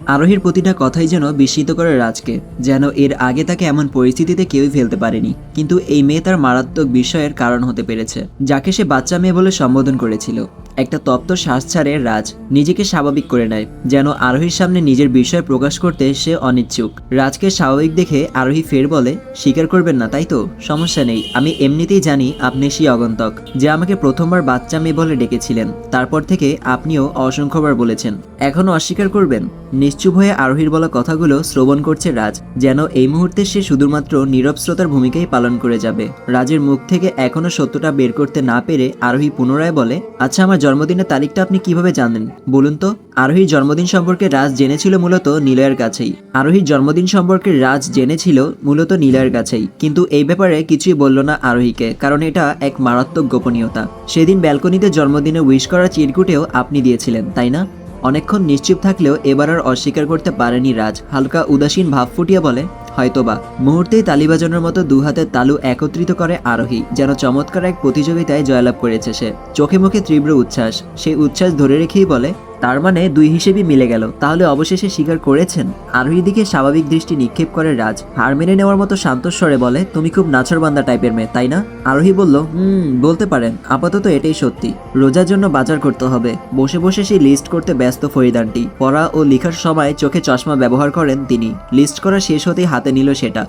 আরোহীর প্রতিটা কথাই যেন বিস্মিত করে রাজকে, যেন এর আগে তাকে এমন পরিস্থিতিতে কেউই ফেলতে পারেনি। কিন্তু এই মেয়ে তার মারাত্মক বিষয়ের কারণ হতে পেরেছে, যাকে সে বাচ্চা মেয়ে বলে সম্বোধন করেছিল। একটা তপ্ত শ্বাস ছাড়ে রাজ, নিজেকে স্বাভাবিক করে নেয়, যেন আরোহীর সামনে নিজের বিষয় প্রকাশ করতে সে অনিচ্ছুক। রাজকে স্বাভাবিক দেখে আরোহী ফের বলে, স্বীকার করবেন না, তাই তো? সমস্যা নেই, আমি এমনিতেই জানি আপনি সেই অগন্তক, যে আমাকে প্রথমবার বাচ্চা মেয়ে বলে ডেকেছিলেন। তারপর থেকে আপনিও অসংখ্যবার বলেছেন এখনও অস্বীকার করবেন? নিশ্চুপ হয়ে আরোহীর বলা কথাগুলো শ্রবণ করছে রাজ, যেন এই মুহূর্তে সে শুধুমাত্র নীরব শ্রোতার ভূমিকাই পালন করে যাবে। রাজের মুখ থেকে এখনও সত্যটা বের করতে না পেরে আরোহী পুনরায় বলে আচ্ছা আমার জন্মদিনের তারিখটা আপনি কীভাবে জানেন বলুন তো, আরোহীর জন্মদিন সম্পর্কে রাজ জেনেছিল মূলত নিলয়ের কাছেই। আরোহীর জন্মদিন সম্পর্কে রাজ জেনেছিল মূলত নিলয়ের কাছেই, কিন্তু এই ব্যাপারে কিছুই বলল না আরোহীকে, কারণ এটা এক মারাত্মক গোপনীয়তা। সেদিন ব্যালকনিতে জন্মদিনে উইশ করা চিরকুটেও আপনি দিয়েছিলেন, তাই না? অনেকক্ষণ নিশ্চুপ থাকলেও এবার আর অস্বীকার করতে পারেনি রাজ। হালকা উদাসীন ভাব ফুটিয়ে বলে হয়তোবা। মুহূর্তেই তালি বাজানোর মতো দু হাতের তালু একত্রিত করে আরোহী, যেন চমৎকার এক প্রতিযোগিতায় জয়লাভ করেছে সে। চোখে মুখে তীব্র উচ্ছ্বাস। সেই উচ্ছ্বাস ধরে রেখেই বলে, তার মানে দুই হিসেবেই মিলে গেল। তাহলে অবশেষে স্বীকার করেছেন? আরোহীর দিকে স্বাভাবিক দৃষ্টি নিক্ষেপ করে রাজ। হার মেনে নেওয়ার মতো শান্তস্বরে বলে, তুমি খুব নাছরবান্দা টাইপের মেয়ে, তাই না? আরোহী বলল, হুম, বলতে পারেন। আপাতত এটাই সত্যি। রোজার জন্য বাজার করতে হবে। বসে বসে সেই লিস্ট করতে ব্যস্ত ফরিদানটি। পড়া ও লেখার সময় চোখে চশমা ব্যবহার করেন তিনি। লিস্ট করা শেষ হতেই হাতে নিল সেটা।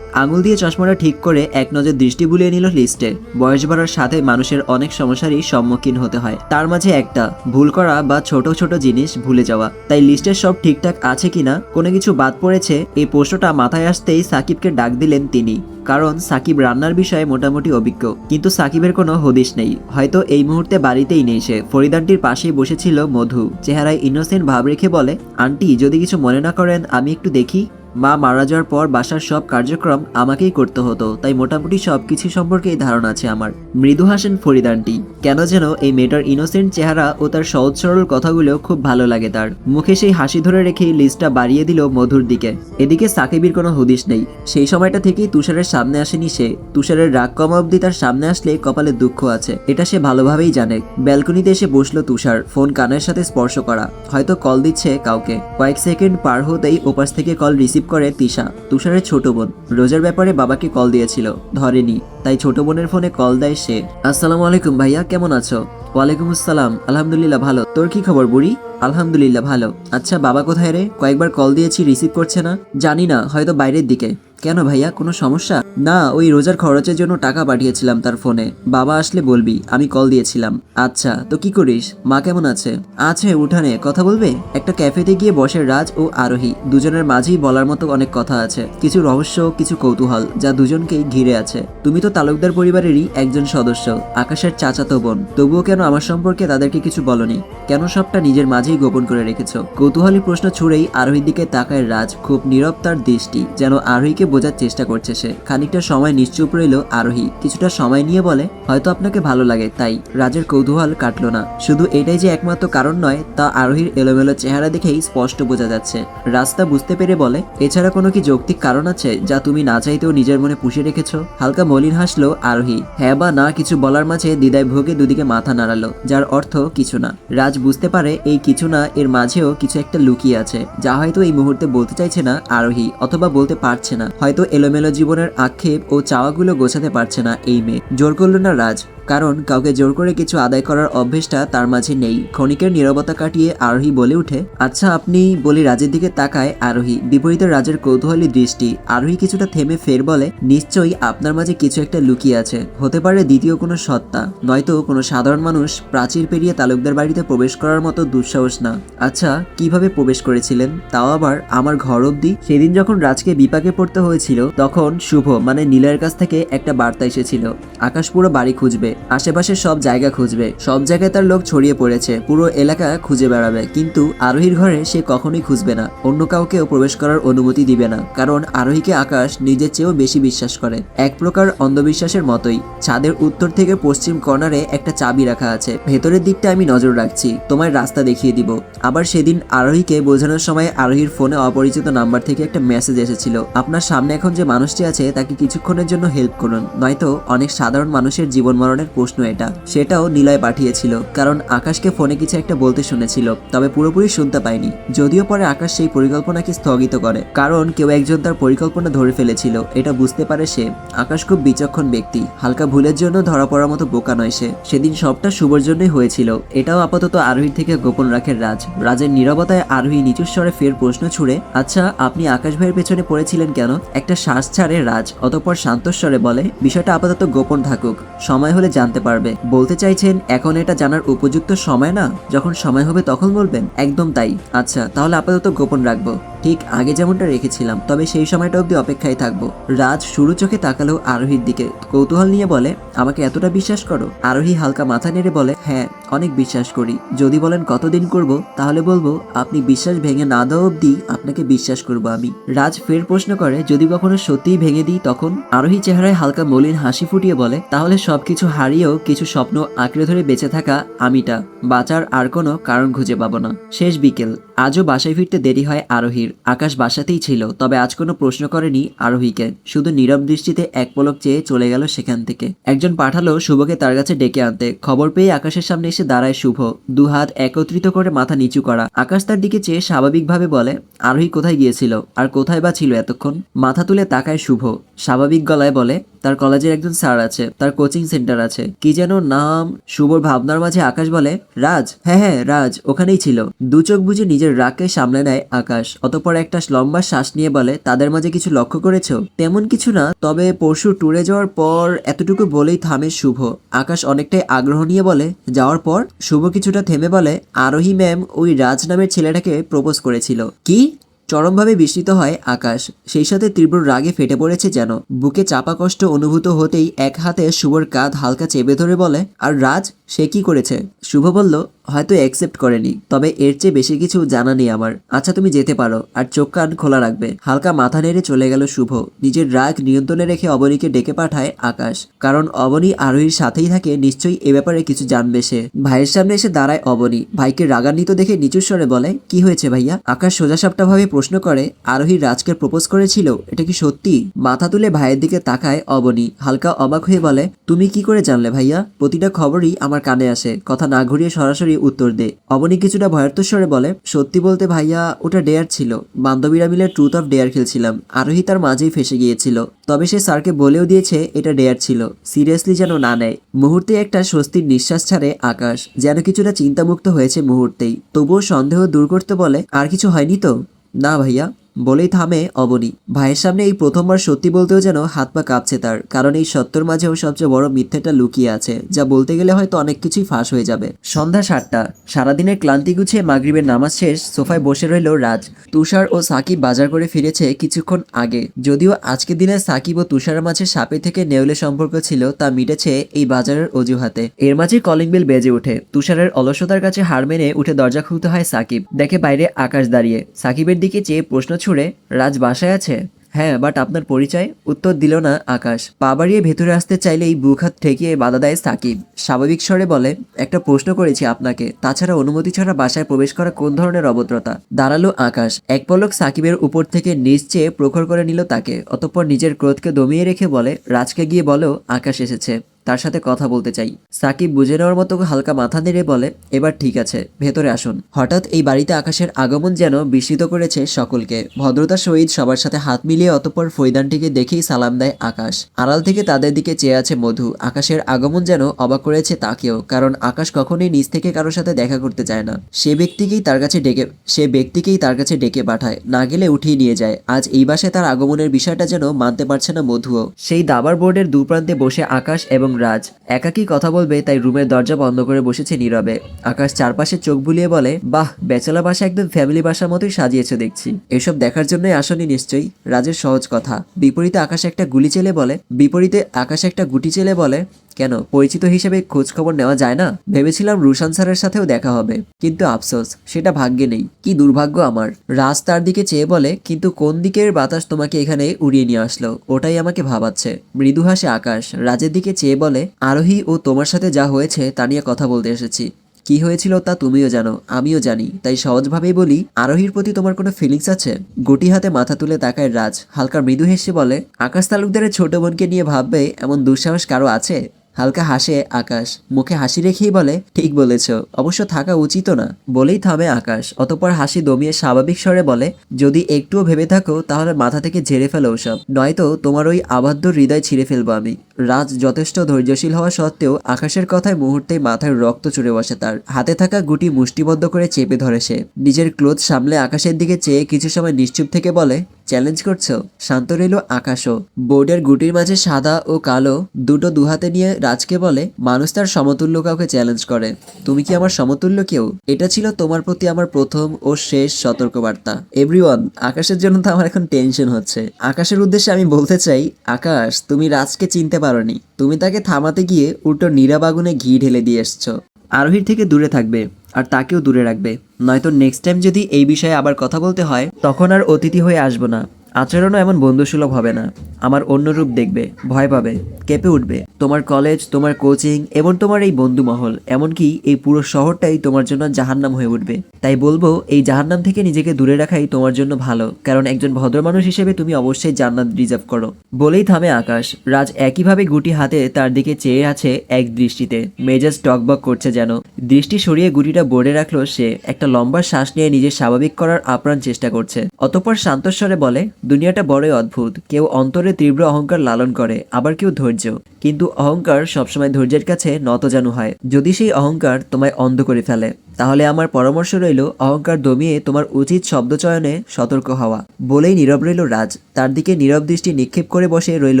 আঙুল দিয়ে চশমাটা ঠিক করে এক নজর দৃষ্টি বুলিয়ে নিল লিস্টে বয়স বাড়ার সাথে মানুষের অনেক সমস্যারই সম্মুখীন হতে হয়। তার মাঝে একটা, ভুল করা বা ছোট ছোট জিনিস ভুলে যাওয়া। তাই লিস্টের সব ঠিকঠাক আছে কিনা, কোনো কিছু বাদ পড়েছে, এই প্রশ্নটা মাথায় আসতেই সাকিবকে ডাক দিলেন তিনি। কারণ সাকিব রান্নার বিষয়ে মোটামুটি অভিজ্ঞ। কিন্তু সাকিবের কোনো হদিশ নেই। হয়তো এই মুহূর্তে বাড়িতেই নেই সে। ফরিদানটির পাশেই বসেছিল মধু। চেহারায় ইনোসেন্ট ভাব রেখে বলে, আন্টি, যদি কিছু মনে না করেন, আমি একটু দেখি। মা মারা যাওয়ার পর বাসার সব কার্যক্রম আমাকেই করতে হতো, তাই মোটামুটি সব কিছু সম্পর্কেই ধারণা আছে আমার। মৃদু হাসেন ফরিদানটি কেন যেন এই মেয়েটার ইনোসেন্ট চেহারা ও তার সহজ সরল কথাগুলো খুব ভালো লাগে তার। মুখে সেই হাসি ধরে রেখে লিস্টটা বাড়িয়ে দিল মধুর দিকে। এদিকে সাকিবির কোনো হদিশ নেই। সেই সময়টা থেকেই তুষারের সামনে আসেনি সে। তুষারের রাগ কমা অবধি তার সামনে আসলে কপালে দুঃখ আছে। এটা সে ভালোভাবেই জানে। ব্যালকনিতে এসে বসল তুষার, ফোন কানের সাথে স্পর্শ করা। হয়তো কল দিচ্ছে কাউকে। কয়েক সেকেন্ড পার হতেই ওপাশ থেকে কল রিসিভ করে তিশা, তুষারের ছোট বোন। রোজার ব্যাপারে বাবাকে কল দিয়েছিল, ধরেনি, তাই ছোট বোনের ফোনে কল দেয় সে। আসসালামু আলাইকুম ভাইয়া, কেমন আছো? ওয়ালাইকুম আসসালাম, আলহামদুলিল্লাহ ভালো। তোর কি খবর বুড়ি? আলহামদুলিল্লাহ ভালো। আচ্ছা বাবা কোথায় রে? কয়েকবার কল দিয়েছি, রিসিভ করছে না? জানি না, হয়তো বাইরের দিকে। কেন ভাইয়া, কোনো সমস্যা? না, ওই রোজার খরচের জন্য টাকা পাঠিয়েছিলাম তার ফোনে। বাবা আসলে বলবি, আমি কল দিয়েছিলাম। আচ্ছা তো কি করিস? মা কেমন আছে? আছে, উঠানে। কথা বলবে? একটা ক্যাফেতে গিয়ে বসে রাজ ও আরোহী। দুজনের মাঝেই বলার মতো অনেক কথা আছে। কিছু রহস্য, কিছু কৌতূহল, যা দুজনকেই ঘিরে আছে। তুমি তো তালুকদার পরিবারেরই একজন সদস্য, আকাশের চাচাতো বোন। তবুও কেন আমার সম্পর্কে তাদেরকে কিছু বলনি? কেন সবটা নিজের মাঝেই গোপন করে রেখেছ? কৌতূহলী প্রশ্ন ছুড়েই আরোহীর দিকে তাকায় রাজ। খুব নীরব তার দৃষ্টি, যেন আরোহীকে বোঝার চেষ্টা করছে সে। খানিকটা সময় নিশ্চুপ রইল আরোহী। কিছুটা সময় নিয়ে বলে, হয়তো আপনাকে ভালো লাগে, তাই। রাজের কৌতূহল কাটলো না। শুধু এটাই যে একমাত্র কারণ নয়, তা আরোহীর এলোমেলো চেহারা দেখেই স্পষ্ট বোঝা যাচ্ছে। রাস্তা বুঝতে পেরে বলে, এছাড়া কোনো কি যৌক্তিক কারণ আছে, যা তুমি না চাইতেও নিজের মনে পুষে রেখেছ? হালকা মলিন হাসলো আরোহী। হ্যাঁ বা না, কিছু বলার মাঝে দ্বিধায় ভোগে দুদিকে মাথা নাড়ালো, যার অর্থ কিছু না। রাজ বুঝতে পারে এই কিছু না, এর মাঝেও কিছু একটা লুকিয়ে আছে। যা হয়তো এই মুহূর্তে বলতে চাইছে না আরোহী, অথবা বলতে পারছে না। হয়তো এলোমেলো জীবনের আক্ষেপ ও চাওয়াগুলো গোছাতে পারছে না এই মেয়ে। জোর করল না রাজ। কারণ কাউকে জোর করে কিছু আদায় করার অভ্যেসটা তার মাঝে নেই। ক্ষণিকের নীরবতা কাটিয়ে আরোহী বলে উঠে আচ্ছা আপনি বলি রাজের দিকে তাকায়, আরোহী, বিপরীতে রাজের কৌতূহলী দৃষ্টি। আরোহী কিছুটা থেমে ফের বলে, নিশ্চয়ই আপনার মাঝে কিছু একটা লুকিয়ে আছে। হতে পারে দ্বিতীয় কোনো সত্তা। নয়তো কোনো সাধারণ মানুষ প্রাচীর পেরিয়ে তালুকদার বাড়িতে প্রবেশ করার মতো দুঃসাহস না। আচ্ছা কীভাবে প্রবেশ করেছিলেন? তাও আবার আমার ঘর অবধি? সেদিন যখন রাজকে বিপাকে পড়তে হয়েছিল, তখন শুভ মানে নীলের কাছ থেকে একটা বার্তা এসেছিল, আকাশ পুরো বাড়ি খুঁজবে। আশেপাশে সব জায়গা খুঁজবে। সব জায়গায় তার লোক ছড়িয়ে পড়েছে। পুরো এলাকা খুঁজে বেড়াবে। কিন্তু আরোহীর ঘরে সে কখনোই খুঁজবে না। অন্য কাউকেও প্রবেশ করার অনুমতি দিবে না। কারণ আরোহীকে আকাশ নিজের চেয়েও বেশি বিশ্বাস করে। এক প্রকার অন্ধবিশ্বাসের মতোই। ছাদের উত্তর থেকে পশ্চিম কর্নারে একটা চাবি রাখা আছে। ভেতরের দিকটা আমি নজর রাখছি। তোমার রাস্তা দেখিয়ে দিব। আবার সেদিন আরোহীকে বোঝানোর সময় আরোহীর ফোনে অপরিচিত নাম্বার থেকে একটা মেসেজ এসেছিল। আপনার সামনে এখন যে মানুষটি আছে, তাকে কিছুক্ষণের জন্য হেল্প করুন। নয়তো অনেক সাধারণ মানুষের জীবন মরণের প্রশ্ন এটা। সেটাও নিলয় পাঠিয়েছিল, কারণ আকাশকে ফোনে কিছু একটা বলতে শুনেছিল, তবে পুরোপুরি শুনতে পায়নি। যদিও পরে আকাশ সেই পরিকল্পনাকে স্থগিত করে, কারণ কেউ একজন তার পরিকল্পনা ধরে ফেলেছিল, এটা বুঝতে পারে সে। আকাশ খুব বিচক্ষণ ব্যক্তি, হালকা ভুলের জন্য ধরা পড়ার মতো বোকা নয় সে। সেদিন সবটা শুভর জন্যই হয়েছিল, এটাও আপাতত আরোহীর থেকে গোপন রাখে রাজ। রাজের নীরবতায় আরোহী নিচু স্বরে ফের প্রশ্ন ছুড়ে আচ্ছা আপনি আকাশ ভাইয়ের পেছনে পড়েছিলেন কেন? একটা শ্বাস ছাড়ে রাজ, অতঃপর শান্তস্বরে বলে, বিষয়টা আপাতত গোপন থাকুক। সময় হলে জানতে পারবে। বলতে চাইছেন, এখন এটা জানার উপযুক্ত সময় না? যখন সময় হবে তখন বলবেন? একদম তাই। আচ্ছা তাহলে আপাতত গোপন রাখব। ঠিক আগে যেমনটা রেখেছিলাম, তবে সেই সময়টা অবধি অপেক্ষায় থাকব। রাজ শুরু চোখে তাকালো আরোহীর দিকে। কৌতূহল নিয়ে বলে, আমাকে এতটা বিশ্বাস করো? আরোহী হালকা মাথা নেড়ে বলে হ্যাঁ অনেক বিশ্বাস করি। যদি বলেন কতদিন করব, তাহলে বলব, আপনি বিশ্বাস ভেঙে না দেওয়া অবধি আপনাকে বিশ্বাস করব আমি। রাজ ফের প্রশ্ন করে, যদি কখনো সত্যিই ভেঙে দিই তখন? আরোহী চেহারায় হালকা মলিন হাসি ফুটিয়ে বলে, তাহলে সবকিছু হারিয়েও কিছু স্বপ্ন আঁকড়ে ধরে বেঁচে থাকা আমিটা, বাঁচার আর কোনো কারণ খুঁজে পাবো না। শেষ বিকেল। আজও বাসায় ফিরতে দেরি হয় আরোহীর। আকাশ বাসাতেই ছিল, তবে আজ কোনো প্রশ্ন করেনি আরোহীকে। শুধু নীরব দৃষ্টিতে এক পলক চেয়ে চলে গেল সেখান থেকে। একজন পাঠালো শুভকে তার কাছে ডেকে আনতে। খবর পেয়ে আকাশের সামনে এসে দাঁড়ায় শুভ। দু হাত একত্রিত করে মাথা নিচু করা। আকাশ তার দিকে চেয়ে স্বাভাবিকভাবে বলে, আরোহী কোথায় গিয়েছিল? আর কোথায় বা ছিল এতক্ষণ? মাথা তুলে তাকায় শুভ। স্বাভাবিক গলায় বলে, তার কলেজের একজন স্যার আছে, তার কোচিং সেন্টার আছে। কি যেন নাম? শুভর ভাবনার মাঝে আকাশ বলে, রাজ? হ্যাঁ হ্যাঁ রাজ, ওখানেই ছিল। দু চোখ বুঝে নিজের রাগকে সামলে নেয় আকাশ। অতপর একটা লম্বা শ্বাস নিয়ে বলে, তাদের মাঝে কিছু লক্ষ্য করেছ? তেমন কিছু না, তবে পরশু ট্যুরে যাওয়ার পর এতটুকু বলেই থামে শুভ। আকাশ অনেকটাই আগ্রহ নিয়ে বলে, যাওয়ার পর? শুভ কিছুটা থেমে বলে, আরোহী ম্যাম ওই রাজ নামের ছেলেটাকে প্রপোজ করেছিল। কি? চরমভাবে বিস্মিত হয় আকাশ। সেই সাথে তীব্র রাগে ফেটে পড়েছে যেন। বুকে চাপা কষ্ট অনুভূত হতেই এক হাতে শুভর কাঁধ হালকা চেপে ধরে বলে, আর রাজ, সে কি করেছে? শুভ বলল, হয়তো অ্যাকসেপ্ট করেনি, তবে এর চেয়ে বেশি কিছু জানা নেই আমার। আচ্ছা তুমি যেতে পারো, আর চোখ কান খোলা রাখবে। হালকা মাথা নেড়ে চলে গেল শুভ। নিজের রাগ নিয়ন্ত্রণে রেখে অবনীকে ডেকে পাঠায় আকাশ। কারণ অবনী আরোহীর সাথেই থাকে, নিশ্চয়ই এ ব্যাপারে কিছু জানবে সে। ভাইয়ের সামনে এসে দাঁড়ায় অবনী। ভাইকে রাগান্বিত দেখে নিচু স্বরে বলে, কি হয়েছে ভাইয়া? আকাশ সোজাসাপটা ভাবে প্রশ্ন করে, আরোহী রাজকে প্রপোজ করেছিল, এটা কি সত্যি? মাথা তুলে ভাইয়ের দিকে তাকায় অবনী। হালকা অবাক হয়ে বলে, তুমি কি করে জানলে ভাইয়া? প্রতিটা খবরই আমার কানে আসে, কথা না ঘুরিয়ে সরাসরি উত্তর দে অবনী কিছুটা ভয়ার্থ স্বরে বলে, সত্যি বলতে ভাইয়া, ওটা ডেয়ার ছিল। বান্ধবীরা মিলে ট্রুথ অফ ডেয়ার খেলছিলাম। আরোহী তার মাঝেই ফেসে গিয়েছিল। তবে সে স্যারকে বলেও দিয়েছে, এটা ডেয়ার ছিল। সিরিয়াসলি যেন না নেয়। মুহূর্তে একটা স্বস্তির নিঃশ্বাস ছাড়ে আকাশ। যেন কিছুটা চিন্তামুক্ত হয়েছে মুহূর্তেই। তবুও সন্দেহ দূর করতে বলে, আর কিছু হয়নি তো? না ভাইয়া। বলেই থামে অবনী। ভাইয়ের সামনে এই প্রথমবার সত্যি বলতেও যেন হাত পা কাঁপছে তার, কারণ এই সত্যর মাঝেও সবচেয়ে বড় মিথ্যেটা লুকিয়ে আছে, যা বলতে গেলে হয়তো অনেক কিছুই ফাঁস হয়ে যাবে। সন্ধ্যা সাতটা। সারাদিনের ক্লান্তি গুছিয়ে মাগরিবের নামাজ শেষ, সোফায় বসে রইল রাজ। তুষার ও সাকিব বাজার করে ফিরেছে কিছুক্ষণ আগে। যদিও আজকের দিনে সাকিব ও তুষারের মাঝে সাপে থেকে নেউলে সম্পর্ক ছিল, তা মিটেছে এই বাজারের অজুহাতে। এর মাঝে কলিং বেল বেজে ওঠে। তুষারের অলসতার কাছে হার মেনে উঠে দরজা খুলতে হয় সাকিব। দেখে বাইরে আকাশ দাঁড়িয়ে। সাকিবের দিকে চেয়ে প্রশ্ন ছুড়ে রাজ বাসায় আছে? হ্যাঁ বাট আপনার পরিচয়? উত্তর দিল না আকাশ। পা বাড়িয়ে ভেতরে আসতে চাইলেই বুক হাত ঠেকিয়ে বাধা দেয় সাকিব। স্বাভাবিক স্বরে বলে, একটা প্রশ্ন করেছি আপনাকে। তাছাড়া অনুমতি ছাড়া বাসায় প্রবেশ করা কোন ধরনের অভদ্রতা? দাঁড়াল আকাশ। এক পলক সাকিবের উপর থেকে নিচ চেয়ে প্রখর করে নিল তাকে। অতঃপর নিজের ক্রোধকে দমিয়ে রেখে বলে, রাজকে গিয়ে বলো, আকাশ এসেছে। তার সাথে কথা বলতে চাই। সাকিব বুঝে নেওয়ার মতো হালকা মাথা নেড়ে বলে, এবার ঠিক আছে, ভেতরে আসুন। হঠাৎ এই বাড়িতে আকাশের আগমন যেন বিস্মিত করেছে সকলকে। ভদ্রতার সহিত সবার সাথে হাত মিলিয়ে অতপর ফৈদানটিকে দেখেই সালাম দেয় আকাশ। আড়াল থেকে তাদের দিকে চেয়ে আছে মধু। আকাশের আগমন যেন অবাক করেছে তাকেও, কারণ আকাশ কখনোই নিজ থেকে কারোর সাথে দেখা করতে চায় না। সে ব্যক্তিকেই তার কাছে ডেকে, সে ব্যক্তিকেই তার কাছে ডেকে পাঠায়। না গেলে উঠিয়ে নিয়ে যায়। আজ এই বাসায় তার আগমনের বিষয়টা যেন মানতে পারছে না মধুও। সেই দাবার বোর্ডের দুপ্রান্তে বসে আকাশ এবং রাজ একাকী কথা বলবে, তাই রুমের দরজা বন্ধ করে বসেছে নীরবে। আকাশ চারপাশে চোখ বুলিয়ে বলে, বাহ, বেচালা বাসা একদম ফ্যামিলি বাসার মতোই সাজিয়েছে দেখছি। এসব দেখার জন্যই আসনি নিশ্চয়ই? রাজের সহজ কথা। বিপরীতে আকাশ একটা গুলি চেলে বলে, বিপরীতে আকাশ একটা গুটি চেলে বলে কেন? পরিচিত হিসেবে খোঁজ খবর নেওয়া যায় না? ভেবেছিলাম রুশান স্যারের সাথেও দেখা হবে। কিন্তু আফসোস, সেটা ভাগ্যে নেই। কি দুর্ভাগ্য আমার। রাজ তার দিকে চেয়ে বলে, কিন্তু কোন দিকের বাতাস তোমাকে এখানে উড়িয়ে নিয়ে আসলো? ওটাই আমাকে ভাবাচ্ছে। মৃদু হাসে আকাশ। রাজের দিকে চেয়ে বলে, আরোহী, ও তোমার সাথে যা হয়েছে তা নিয়ে কথা বলতে এসেছি। কি হয়েছিল তা তুমিও জানো, আমিও জানি। তাই সহজভাবেই বলি, আরোহীর প্রতি তোমার কোনো ফিলিংস আছে? গুটি হাতে মাথা তুলে তাকায় রাজ। হালকা মৃদু হেসে বলে, আকাশ তালুকদারের ছোট বোনকে নিয়ে ভাববে, এমন দুঃসাহস কারও আছে? হালকা হাসে আকাশ। মুখে হাসি রেখেই বলে, ঠিক বলেছ। অবশ্য থাকা উচিত না। বলেই থামে আকাশ। অতপর হাসি দমিয়ে স্বাভাবিক স্বরে বলে, যদি একটুও ভেবে থাকো, তাহলে মাথা থেকে ঝেড়ে ফেলো ওসব। নয়তো তোমার ওই আবাধ্য হৃদয় ছিঁড়ে ফেলব আমি। রাজ যথেষ্ট ধৈর্যশীল হওয়া সত্ত্বেও আকাশের কথায় মুহূর্তেই মাথায় রক্ত চড়ে বসে তার। হাতে থাকা গুটি মুষ্টিবদ্ধ করে চেপে ধরে সে। নিজের ক্লোথ সামলে আকাশের দিকে চেয়ে কিছু সময় নিশ্চুপ থেকে বলে চ্যালেঞ্জ করছ? শান্ত রইল আকাশও। বোর্ডের গুটির মাঝে সাদা ও কালো দুটো দুহাতে নিয়ে রাজকে বলে, মানুষ তার সমতুল্য কাউকে চ্যালেঞ্জ করে। তুমি কি আমার সমতুল্য কেউ? এটা ছিল তোমার প্রতি আমার প্রথম ও শেষ সতর্কবার্তা। এভরিওয়ান আকাশের জন্য তো আমার এখন টেনশন হচ্ছে। আকাশের উদ্দেশ্যে আমি বলতে চাই, আকাশ, তুমি রাজকে চিনতে পারোনি। তুমি তাকে থামাতে গিয়ে উল্টো নীরব আগুনে ঘি ঢেলে দিয়ে এসছো। আরোহীর থেকে দূরে থাকবে, আর তাকেও দূরে রাখবে। নয়তো নেক্সট টাইম যদি এই বিষয়ে আবার কথা বলতে হয়, তখন আর অতিথি হয়ে আসব না। আচরণও এমন বন্ধুসুলভ হবে না। আমার অন্য রূপ দেখবে, ভয় পাবে, কেঁপে উঠবে। তোমার কলেজ তোমার কোচিং এবং তোমার এই বন্ধু মহল এমনকি এই পুরো শহরটাই তোমার জন্য জাহান্নাম হয়ে উঠবে। তাই বলব, এই জাহান্নাম থেকে নিজেকে দূরে রাখাই তোমার জন্য ভালো, কারণ একজন ভদ্র মানুষ হিসেবে তুমি অবশ্যই জান্নাত রিজার্ভ করো। বলেই থামে আকাশ। রাজ একইভাবে গুটি হাতে তার দিকে চেয়ে আছে এক দৃষ্টিতে। মেজাজ টকবক করছে যেন। দৃষ্টি সরিয়ে গুটিটা বোর্ডে রাখল সে। একটা লম্বা শ্বাস নিয়ে নিজের স্বাভাবিক করার আপ্রাণ চেষ্টা করছে। অতঃপর শান্তস্বরে বলে দুনিয়াটা বড়ই অদ্ভুত। কেউ অন্তরে তীব্র অহংকার লালন করে, আবার কেউ ধৈর্য। কিন্তু অহংকার সবসময় ধৈর্যের কাছে নতজানু হয়। যদি সেই অহংকার তোমায় অন্ধ করে ফেলে, তাহলে আমার পরামর্শ রইল, অহংকার দমিয়ে তোমার উচিত শব্দচয়নে সতর্ক হওয়া। বলেই নীরব রইল রাজ। তার দিকে নীরব দৃষ্টি নিক্ষেপ করে বসে রইল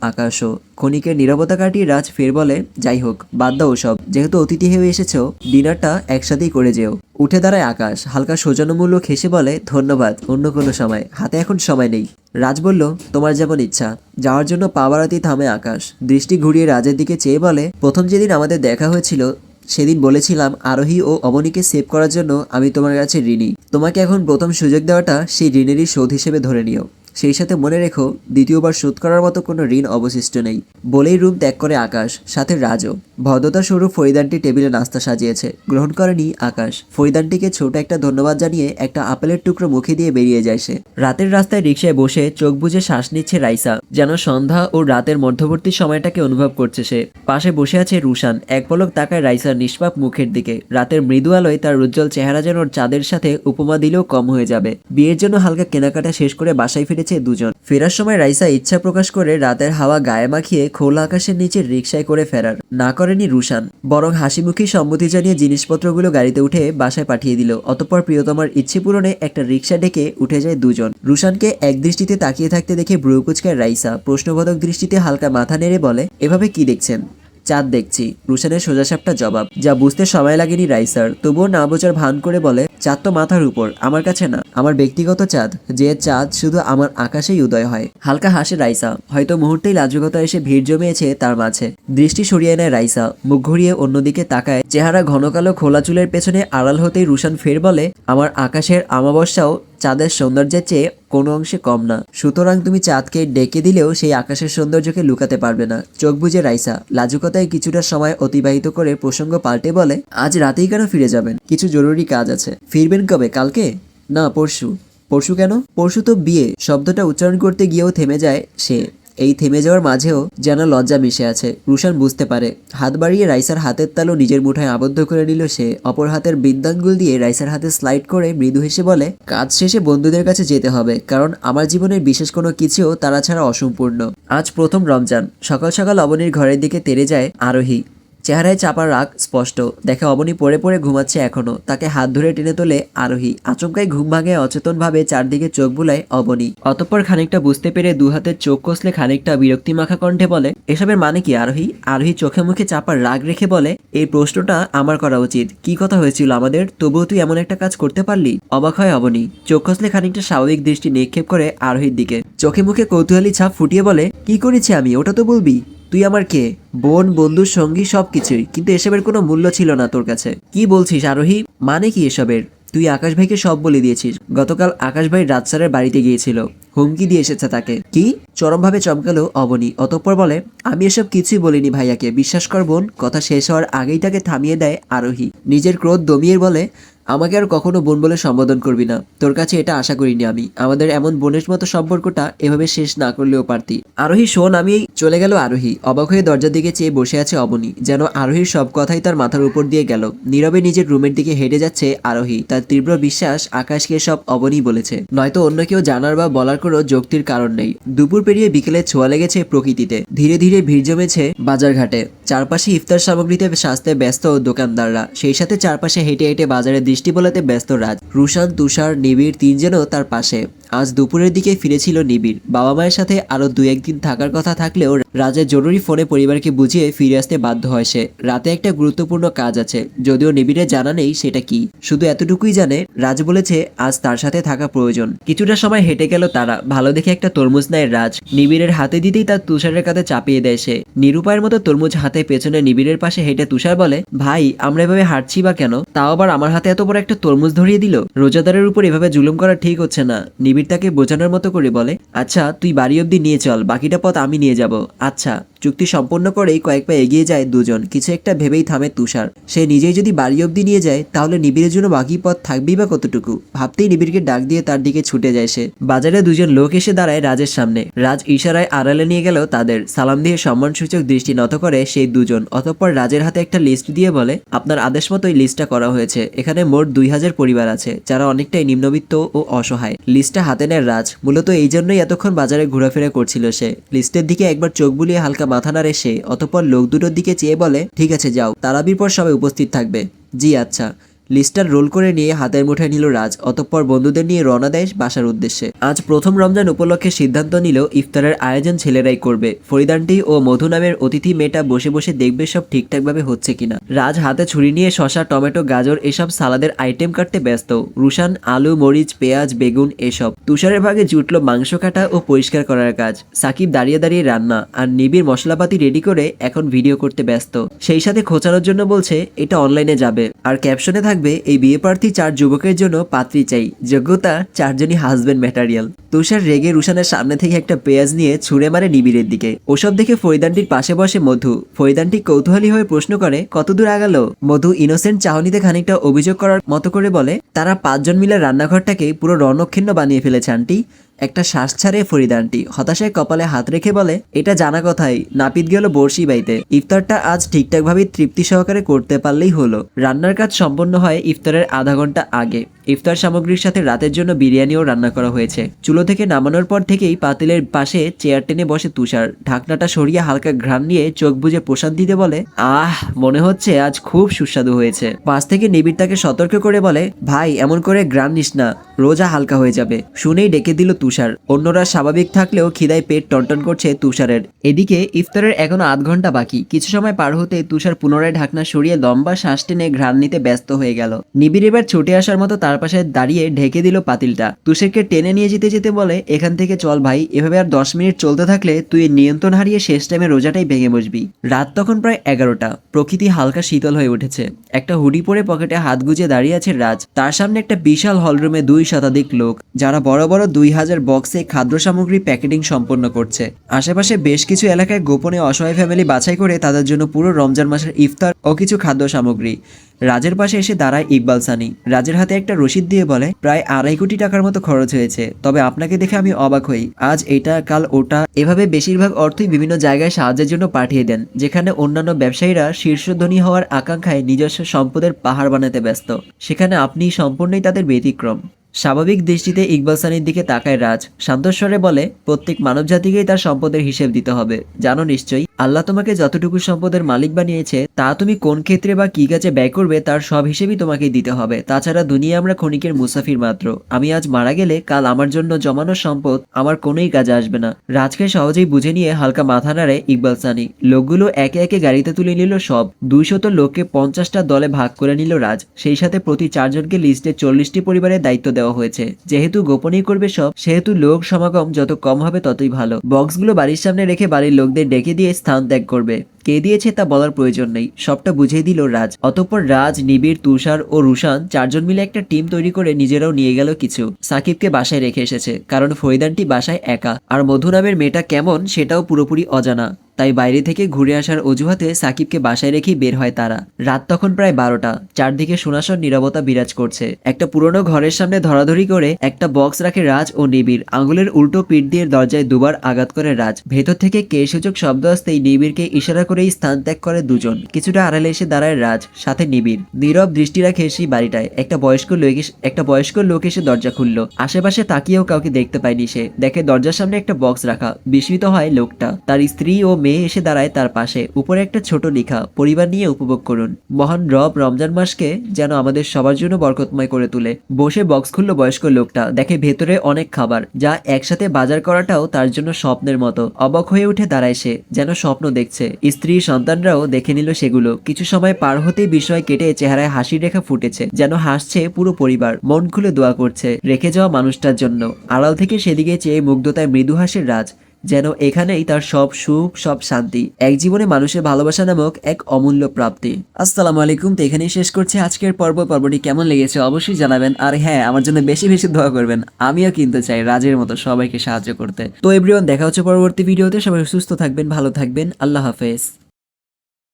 আকাশও ক্ষণিকের নীরবতা কাটিয়ে রাজ ফের বলে, যাই হোক, বাদ দাও সব যেহেতু অতিথি হয়ে এসেছ, ডিনারটা একসাথেই করে যেও। উঠে দাঁড়ায় আকাশ। হালকা সৌজন্যমূলক হেসে বলে, ধন্যবাদ, অন্য কোনো সময়। হাতে এখন সময় নেই। রাজ বলল, তোমার যেমন ইচ্ছা। যাওয়ার জন্য পাওয়ারাতি থামে আকাশ। দৃষ্টি ঘুরিয়ে রাজের দিকে চেয়ে বলে, প্রথম যেদিন আমাদের দেখা হয়েছিল, সেদিন বলেছিলাম আরোহী ও অবনীকে সেভ করার জন্য আমি তোমার কাছে ঋণী। তোমাকে এখন প্রথম সুযোগ দেওয়াটা সেই ঋণেরই শোধ হিসেবে ধরে নিও। সেই সাথে মনে রেখো, দ্বিতীয়বার শোধ করার মতো কোনো ঋণ অবশিষ্ট নেই। বলেই রুম ত্যাগ করে আকাশ, সাথে রাজও। ভদ্রতা স্বরূপ ফরিদানটি টেবিলে নাস্তা সাজিয়েছে। গ্রহণ করেনি আকাশ। ফরিদানটিকে ছোট একটা ধন্যবাদ জানিয়ে একটা আপেলের টুকরো মুখে দিয়ে বেরিয়ে যায় সে। রাতের রাস্তায় রিক্সায় বসে চোখ বুজে শ্বাস নিচ্ছে রাইসা, যেন সন্ধ্যা ও রাতের মধ্যবর্তী সময়টাকে অনুভব করছে সে। পাশে বসে আছে রুশান, এক পলক তাকায় রাইসার নিষ্পাপ মুখের দিকে। রাতের মৃদু আলোয় তার উজ্জ্বল চেহারা যেন চাঁদের সাথে উপমা দিলেও কম হয়ে যাবে। বিয়ের জন্য হালকা কেনাকাটা শেষ করে বাসায় ফিরেছে দুজন। ফেরার সময় রাইসা ইচ্ছা প্রকাশ করে রাতের হাওয়া গায়ে মাখিয়ে খোলা আকাশের নিচে রিক্সায় করে ফেরার। না করেনি রুশান। বরং হাসিমুখী সম্মতি জানিয়ে জিনিসপত্রগুলো গাড়িতে উঠে বাসায় পাঠিয়ে দিল। অতঃপর প্রিয়তমার ইচ্ছে পূরণে একটা রিক্সা ডেকে উঠে যায় দুজন। রুশানকে এক দৃষ্টিতে তাকিয়ে থাকতে দেখে ব্রু কুচকায় রাইসা প্রশ্নবোধক দৃষ্টিতে হালকা মাথা নেড়ে বলে, এভাবে কি দেখছেন? চাঁদ দেখছি। রুশানের সোজাসাপটা জবাব। যা বুঝতে সময় লাগেনি রাইসার তবুও না বোঝার ভান করে বলে, চাঁদ তো মাথার উপর, আমার কাছে না। আমার ব্যক্তিগত চাঁদ, যে চাঁদ শুধু আমার আকাশেই উদয় হয়। হালকা হাসে রাইসা হয়তো মুহূর্তেই লাজুকতা এসে ভিড় জমিয়েছে তার মাঝে। দৃষ্টি সরিয়ে নেয় রাইসা মুখ ঘুরিয়ে অন্যদিকে তাকায়। চেহারা ঘনকালো খোলা চুলের পেছনে আড়াল হতেই রুশান ফের বলে, আমার আকাশের আমাবস্যাও চাঁদের সৌন্দর্যের চেয়ে কোনো অংশে কম না। সুতরাং তুমি চাঁদকে ডেকে দিলেও সেই আকাশের সৌন্দর্যকে লুকাতে পারবে না। চোখ বুঝে রাইসা, লাজুকতায় কিছুটা সময় অতিবাহিত করে প্রসঙ্গ পাল্টে বলে, আজ রাতেই কেন ফিরে যাবেন? কিছু জরুরি কাজ আছে। ফিরবেন কবে? কালকে? না, পরশু। পরশু কেন? পরশু তো বিয়ে। শব্দটা উচ্চারণ করতে গিয়েও থেমে যায় সে। এই থেমে যাওয়ার মাঝেও যেন লজ্জা মিশে আছে। রুশান বুঝতে পারে, হাত বাড়িয়ে রাইসার হাতের তালু নিজের মুঠায় আবদ্ধ করে নিল সে। অপর হাতের বৃদ্ধাঙ্গুল দিয়ে রাইসার হাতে স্লাইড করে মৃদু হেসে বলে, কাজ শেষে বন্ধুদের কাছে যেতে হবে, কারণ আমার জীবনের বিশেষ কোনো কিছুও তারা ছাড়া অসম্পূর্ণ। আজ প্রথম রমজান। সকাল সকাল অবনীর ঘরের দিকে তেরে যায় আরোহী। চেহারায় চাপা রাগ স্পষ্ট। দেখে অবনী পড়ে পড়ে ঘুমাচ্ছে এখনও। তাকে হাত ধরে টেনে তোলে আরোহী। আচমকাই ঘুম ভাঙে অচেতন ভাবে চারদিকে চোখ বুলায় অবনী। অতঃপর খানিকটা বুঝতে পেরে দু হাতের চোখ কষলে খানিকটা বিরক্তি মাখা কণ্ঠে বলে, এসবের মানে কি আরোহী? আরোহী চোখে মুখে চাপা রাগ রেখে বলে, এই প্রশ্নটা আমার করা উচিত। কি কথা হয়েছিল আমাদের? তবুও তুই এমন একটা কাজ করতে পারলি? অবাক হয় অবনী। চোখ কষলে খানিকটা স্বাভাবিক দৃষ্টি নিক্ষেপ করে আরোহীর দিকে। চোখে মুখে কৌতূহলী ছাপ ফুটিয়ে বলে, কি করেছি আমি? ওটা তো বলবি। তুই আমার কে? বোন, বন্ধু, সঙ্গী সবকিছুই, কিন্তু এসবের কোনো মূল্য ছিল না তোর কাছে। কি বলছিস আরোহী? মানে কি এসবের? তুই আকাশ ভাইকে সব বলে দিয়েছিস। গতকাল আকাশ ভাই রাত স্যারের বাড়িতে গিয়েছিল। হুমকি দিয়ে এসেছে তাকে। কি? চরমভাবে চমকালো অবনী। অতঃপর বলে, আমি এসব কিছুই বলিনি ভাইয়াকে। বিশ্বাস কর বোন, কথা শেষ হওয়ার আগেই তাকে থামিয়ে দেয় আরোহী। নিজের ক্রোধ দমিয়ে বলে আমাকে আর কখনো বোন বলে সম্বোধন করবি না। তোর কাছে এটা আশা করিনি আমি। আমাদের এমন বোনের মতো সম্পর্কটা এভাবে শেষ না করলেও পারতি। আরোহী, শোন, আমি চলে গেল আরোহী। অবাক হয়ে দরজার দিকে চেয়ে বসে আছে অবনী, যেন আরোহীর সব কথাই তার মাথার উপর দিয়ে গেল। নীরবে নিজের রুমের দিকে হেঁটে যাচ্ছে আরোহী। তার তীব্র বিশ্বাস আকাশকে সব অবনী বলেছে। নয়তো অন্য কেউ জানার বা বলার কোনো যুক্তির কারণ নেই। দুপুর পেরিয়ে বিকেলে ছোঁয়া লেগেছে প্রকৃতিতে। ধীরে ধীরে ভিড় জমেছে বাজারঘাটে। চারপাশে ইফতার সামগ্রীতে সাজতে ব্যস্ত দোকানদাররা। সেই সাথে চারপাশে হেঁটে হেঁটে বাজারে দৃষ্টি বলাতে ব্যস্ত রাজ। রুশান তুষার নিবিড় তিনজনও তার পাশে। আজ দুপুরের দিকে ফিরেছিল নিবিড়। বাবা মায়ের সাথে আরও দু একদিন থাকার কথা থাকলেও রাজের জরুরি ফোনে পরিবারকে বুঝিয়ে ফিরে আসতে বাধ্য হয় সে। রাতে একটা গুরুত্বপূর্ণ কাজ আছে, যদিও নিবিড়ের জানা নেই সেটা কি। শুধু এতটুকুই জানে, রাজ বলেছে আজ তার সাথে থাকা প্রয়োজন। কিছুটা সময় হেঁটে গেল তারা, ভালো দেখে একটা তরমুজ নেয় রাজ। নিবিড়ের হাতে দিতেই তার তুষারের কাঁধে চাপিয়ে দেয় সে। নিরুপায়ের মতো তরমুজ হাতে পেছনে নিবিড়ের পাশে হেঁটে তুষার বলে, ভাই, আমরা এভাবে হাঁটছি বা কেন? তাও আবার আমার হাতে এত বড় একটা তরমুজ ধরিয়ে দিল? রোজাদারের উপর এভাবে জুলুম করা ঠিক হচ্ছে না। নিবিড় তাকে বোঝানোর মতো করে বলে আচ্ছা তুই বাড়ি অব্দি নিয়ে চল, বাকিটা পথ আমি নিয়ে যাব। আচ্ছা। চুক্তি সম্পন্ন করেই কয়েক পা এগিয়ে যায় দুজন। কিছু একটা ভেবেই থামে তুষার। সে নিজেই যদি বাড়ি অব্দি নিয়ে যায়, তাহলে নিবিড়ের জন্য বাকি পথ থাকবেই বা কতটুকু? ভাবতেই নিবিড়কে ডাক দিয়ে তার দিকে ছুটে যায় সে। বাজারে দুজন লোক এসে দাঁড়ায় রাজের সামনে। রাজ ইশারায় আড়ালে নিয়ে গেল তাদের। সালাম দিয়ে সম্মানসূচক দৃষ্টি নত করে সেই দুজন। অতঃপর রাজের হাতে একটা লিস্ট দিয়ে বলে, আপনার আদেশ মতো এই লিস্টটা করা হয়েছে। এখানে মোট দুই হাজার পরিবার আছে, যারা অনেকটাই নিম্নবিত্ত ও অসহায়। লিস্টটা হাতে নেয় রাজ। মূলত এই জন্যই এতক্ষণ বাজারে ঘোরাফেরা করছিল সে। লিস্টের দিকে একবার চোখ বুলিয়ে হালকা মাথা নাড়ে সে অতঃপর লোক দুটোর দিকে চেয়ে বলে, ঠিক আছে, যাও। তারাবির পর সবাই উপস্থিত থাকবে। জি আচ্ছা। লিস্টার রোল করে নিয়ে হাতের মুঠে নিল রাজ, অতঃপর বন্ধুদের নিয়ে রওনা দেয় বাসার উদ্দেশ্যে। আজ প্রথম রমজান উপলক্ষে সিদ্ধান্ত নিল ইফতারের আয়োজন ছেলেরাই করবে। ফরিদানটি ও মধু নামের অতিথি মেয়েটা বসে বসে দেখবে সব ঠিকঠাকভাবে হচ্ছে কিনা। রাজ হাতে ছুরি নিয়ে শশা, টমেটো, গাজর, এসব সালাদের আইটেম কাটতে ব্যস্ত। রুশান, আলু, মরিচ, পেঁয়াজ, বেগুন, এসব। তুষারের ভাগে জুটলো মাংস কাটা ও পরিষ্কার করার কাজ। সাকিব দাঁড়িয়ে দাঁড়িয়ে রান্না আর নিবিড় মশলাপাতি রেডি করে এখন ভিডিও করতে ব্যস্ত। সেই সাথে খোঁচানোর জন্য বলছে, এটা অনলাইনে যাবে। আর ক্যাপশনে থাকবে, এই বিয়ে প্রার্থী চার যুবকের জন্য পাত্রী চাই। যোগ্যতা চারজনই হাজবেন্ড ম্যাটারিয়াল তুষার রেগে রুশানের সামনে থেকে একটা পেঁয়াজ নিয়ে ছুঁড়ে মারে নিবিড়ের দিকে। ওসব দেখে ফরিদানটির পাশে বসে মধু। ফরিদানটি কৌতূহলী হয়ে প্রশ্ন করে, কতদূর আগালো? মধু ইনোসেন্ট চাহনিতে খানিকটা অভিযোগ করার মতো করে বলে, তারা পাঁচজন মিলে রান্নাঘরটাকে পুরো রণক্ষিন্ন বানিয়ে ফেলেছে আন্টি। একটা শ্বাস ছাড়ে ফরিদানটি হতাশায় কপালে হাত রেখে বলে, এটা জানা কথাই। নাপিত গেল বর্ষি বাইতে। ইফতারটা আজ ঠিকঠাকভাবে তৃপ্তি সহকারে করতে পারলেই হলো। রান্নার কাজ সম্পন্ন হয় ইফতারের আধা ঘণ্টা আগে। ইফতার সামগ্রীর সাথে রাতের জন্য বিরিয়ানিও রান্না করা হয়েছে। চুলো থেকে নামানোর পর থেকেই পাতিলের পাশে চেয়ার টেনে বসে তুষার। ঢাকনাটা সরিয়ে হালকা ঘ্রাণ নিয়ে চোখ বুঝে বুজে প্রশান্তিতে বলে, আহ, মনে হচ্ছে আজ খুব সুস্বাদু হয়েছে। পাশ থেকে নিবিড় তাকে সতর্ক করে বলে, ভাই, এমন করে গ্রান নিস না। রোজা হালকা হয়ে যাবে। শুনেই ডেকে দিল তুষার। অন্যরা স্বাভাবিক থাকলেও খিদায় পেট টনটন করছে তুষারের। এদিকে ইফতারের এখনও আধ ঘণ্টা বাকি। কিছু সময় পার হতে তুষার পুনরায় ঢাকনা সরিয়ে লম্বা শ্বাস টেনে ঘ্রাণ নিতে ব্যস্ত হয়ে গেল। নিবিড় এবার ছুটে আসার মতো তার পাশে দাঁড়িয়ে ঢেকে দিল পাতিলটা। তুষারকে টেনে নিয়ে যেতে যেতে বলে, এখান থেকে চল ভাই, এভাবে আর দশ মিনিট চলতে থাকলে তুই নিয়ন্ত্রণ হারিয়ে শেষ টাইমে রোজাটাই ভেঙে বসবি। রাত তখন প্রায় এগারোটা। প্রকৃতি হালকা শীতল হয়ে উঠেছে। একটা হুডি পরে পকেটে হাত গুজে দাঁড়িয়ে আছে রাজ। তার সামনে একটা বিশাল হলরুমে দুই শতাধিক লোক, যারা বড় বড় দুই হাজার বক্সে খাদ্য সামগ্রী প্যাকেটিং সম্পন্ন করছে। আশেপাশে বেশ কিছু এলাকায় গোপনে অসহায় ফ্যামিলি বাছাই করে তাদের জন্য পুরো রমজান মাসের ইফতার ও কিছু খাদ্য সামগ্রী রাজের পাশে এসে দাঁড়ায় ইকবাল সানি। রাজের হাতে একটা রসিদ দিয়ে বলে, প্রায় আড়াই কোটি টাকার মতো খরচ হয়েছে, তবে আপনাকে দেখে আমি অবাক হই। আজ এটা, কাল ওটা, এভাবে বেশিরভাগ অর্থই বিভিন্ন জায়গায় সাহায্যের জন্য পাঠিয়ে দেন, যেখানে অন্যান্য ব্যবসায়ীরা শীর্ষধনী হওয়ার আকাঙ্ক্ষায় নিজস্ব সম্পদের পাহাড় বানাতে ব্যস্ত। সেখানে আপনি সম্পূর্ণই তাদের ব্যতিক্রম। স্বাভাবিক দৃষ্টিতে ইকবাল সানির দিকে তাকায় রাজ। শান্তস্বরে বলে, প্রত্যেক মানব জাতিকেই তার সম্পদের হিসেব দিতে হবে। জানো নিশ্চয়ই, আল্লাহ তোমাকে যতটুকু সম্পদের মালিক বানিয়েছে, তা তুমি কোন ক্ষেত্রে বা কি কাজে ব্যয় করবে তার সব হিসেবই তোমাকে দিতে হবে। তাছাড়া দুনিয়া আমরা ক্ষণিকের মুসাফির মাত্র। আমি আজ মারা গেলে কাল আমার জন্য জমানো সম্পদ আমার কোনোই কাজে আসবে না। রাজকে সহজেই বুঝে নিয়ে হালকা মাথা নাড়ে ইকবাল সানি। লোকগুলো একে একে গাড়িতে তুলে নিল সব। দুইশত লোককে পঞ্চাশটা দলে ভাগ করে নিল রাজ। সেই সাথে প্রতি চারজনকে লিস্টে চল্লিশটি পরিবারের দায়িত্ব দেওয়া হয়েছে। যেহেতু গোপনেই করবে সব, সেহেতু লোক সমাগম যত কম হবে ততই ভালো। বক্সগুলো বাড়ির সামনে রেখে বাড়ির লোকদের ডেকে দিয়ে স্থান ত্যাগ করবে। কে দিয়েছে তা বলার প্রয়োজন নেই, সবটা বুঝিয়ে দিল রাজ। অতঃপর রাজ, নিবিড়, তুষার ও রুশান চারজন মিলে একটা টিম তৈরি করে নিজেরাও নিয়ে গেল কিছু। সাকিবকে বাসায় রেখে এসেছে, কারণ ফরিদানটি বাসায় একা। আর মধু নামের মেয়েটা কেমন সেটাও পুরোপুরি অজানা। তাই বাইরে থেকে ঘুরে আসার অজুহাতে সাকিবকে বাসায় রেখেই বের হয় তারা। রাত তখন প্রায় বারোটা। চারদিকে সোনাসর নিরবতা বিরাজ করছে। একটা পুরনো ঘরের সামনে ধরাধরি করে একটা বক্স রাখে রাজ ও নিবিড়। আঙুলের উল্টো পিঠ দিয়ে দরজায় দুবার আঘাত করে রাজ। ভেতর থেকে কে সূচক শব্দ আসতেই নিবিড়কে ইশারা করেই স্থান ত্যাগ করে দুজন। কিছুটা আড়ালে এসে দাঁড়ায় রাজ, সাথে নিবিড়। নীরব দৃষ্টি রাখে সেই বাড়িটায়। একটা বয়স্ক লোক একটা বয়স্ক লোক এসে দরজা খুললো। আশেপাশে তাকিয়েও কাউকে দেখতে পায়নি সে। দেখে দরজার সামনে একটা বক্স রাখা। বিস্মিত হয় লোকটা। তার স্ত্রী ও মেয়ে এসে দাঁড়ায় তার পাশে। উপরে একটা ছোট লেখা, পরিবার নিয়ে উপভোগ করুন। মহান রব রমজান মাসকে যেন আমাদের সবার জন্য বরকতময় করে তুলে। বসে বক্স খুললো বয়স্ক লোকটা। দেখে ভেতরে অনেক খাবার, যা একসাথে বাজার করাটাও তার জন্য স্বপ্নের মতো। অবাক হয়ে উঠে দাঁড়ায় সে, যেন স্বপ্ন দেখছে। স্ত্রী সন্তানরাও দেখে নিল সেগুলো। কিছু সময় পার হতেই বিষয় কেটে চেহারায় হাসির রেখা ফুটেছে, যেন হাসছে পুরো পরিবার। মন খুলে দোয়া করছে, রেখে যাওয়া মানুষটার জন্য। আড়াল থেকে সেদিকে চেয়ে মুগ্ধতায় মৃদু হাসের রাজ। যেন এখানেই তার সব সুখ, সব শান্তি, এক জীবনে মানুষের ভালোবাসা নামক এক অমূল্য প্রাপ্তি। আসসালামু আলাইকুম, তো এখানেই শেষ করছি আজকের পর্ব। পর্বটি কেমন লেগেছে অবশ্যই জানাবেন। আর হ্যাঁ আমার জন্য বেশি বেশি দোয়া করবেন। আমিও কিন্তু চাই রাজের মতো সবাইকে সাহায্য করতে। তো এভরিওয়ান দেখা হচ্ছে পরবর্তী ভিডিওতে। সবাই সুস্থ থাকবেন, ভালো থাকবেন। আল্লাহ হাফেজ।